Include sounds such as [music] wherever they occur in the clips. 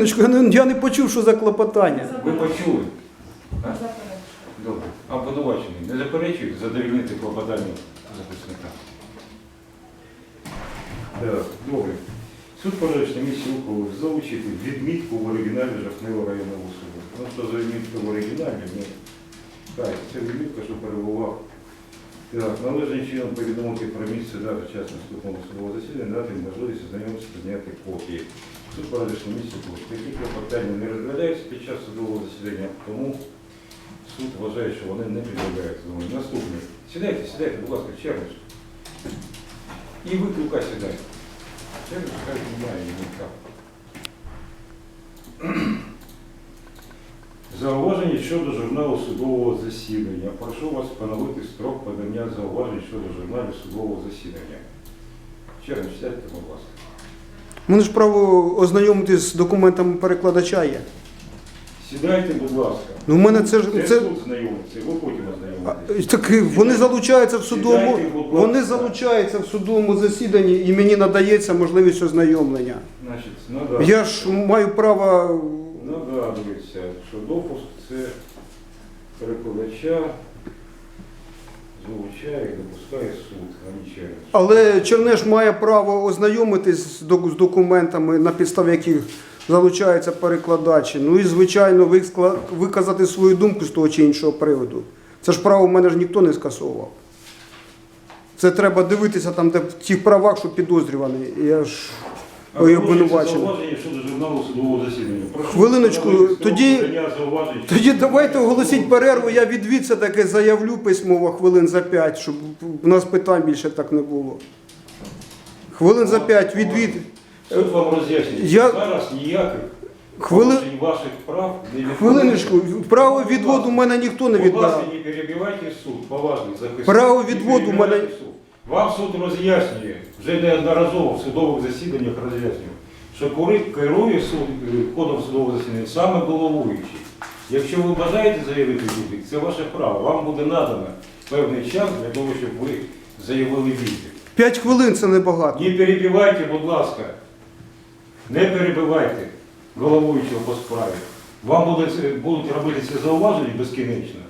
Хвилиночку, я не, я не почув, що за клопотання. Ви почули? А? Добре. А обвинувачений не заперечують задовільнити клопотання захисника? Так, добре. Суд пожежної на місці залучити відмітку в оригіналі Жахневого районного суду. Ну що за відмітка в оригіналі? Ну, так, це відмітка, що перебував. Так, належним чином повідомити про місце дати час наступного судового засідання, дати можливість ознайомитися та зняти копії. Суд пожежної на місці тут. Такі клопотання не розглядаються під час судового засідання, тому суд вважає, що вони не. Думаю, Наступне. Сідайте, сідайте, будь ласка, черниш. І ви Лука сідайте. Черниш, хай немає ніяка. Зауваження щодо журналу судового засідання. Прошу вас встановити строк подання зауважень щодо журналу судового засідання. Черниш, сядьте, будь ласка. Мене ж право ознайомитись з документами перекладача є. Сідайте, будь ласка. Ну, в мене це ж Це це. суд знайомиться, ви потім А, ознайомитесь. Так вони залучаються в судовому, Сідайте, будь ласка. вони залучаються в судовому засіданні і мені надається можливість ознайомлення. Значить, надо... Я ж маю право. Нагадується, що допуск це перекладача залучає і допускає суд, а не через. Але Чернеш має право ознайомитись з док- з документами, на підставі яких залучається перекладач. Ну і звичайно, виказати свою думку з того чи іншого приводу. Це ж право в мене ж ніхто не скасовував. Це треба дивитися там, де в тих правах, що підозрюваний. Я ж ой, порушується обвинувачений. зауваження щодо журналу судового засідання. Прошу Хвилиночку, встановити строк тоді- подання зауважень [laughs] Тоді давайте оголосіть перерву, я відвід це таке заявлю письмово хвилин за п'ять, щоб у нас питань більше так не було. Хвилин за п'ять відвід. Суд вам роз'яснює. Я- Зараз ніяких Хвили... порушень ваших прав не відбувається. Хвилиночку, право відводу в мене ніхто не Будь ласка, віддав. не перебивайте суд, поважний захисник. Право Не відводу в мене- перебивайте суд. Вам суд роз'яснює, вже неодноразово в судових засіданнях роз'яснює, що коли керує суд, е, ходом судового засідання саме головуючий. Якщо ви бажаєте заявити відповідь, це ваше право. Вам буде надано певний час для того, щоб ви заявили відповідь. П'ять хвилин це небагато. Не перебивайте, будь ласка. Не перебивайте головуючого по справі. Вам буде будуть робити це зауваження безкінечно,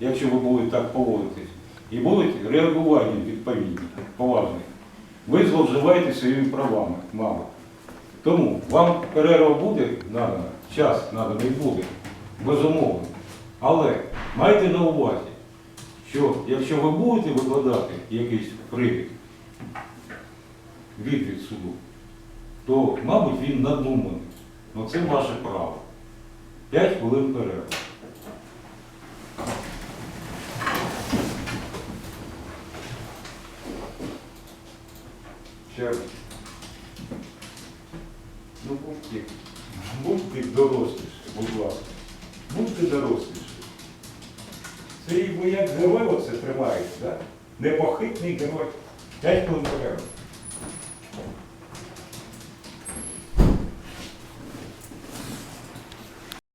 якщо ви будете так поводитись. І будуть реагування відповідні, поважні. Ви зловживаєте своїми правами, мало. Тому вам перерва буде надана, час наданий буде, безумовно. Але майте на увазі, що якщо ви будете викладати якийсь привід, відповідь суду, то, мабуть, він надуманий. Ну це ваше право. П'ять хвилин перерви. Ще. Ну, будьте, будьте доросліші, будь ласка. Будьте доросліші. Це і як герой оце тримаєте, так? Непохитний герой. П'ять хвилин перерви.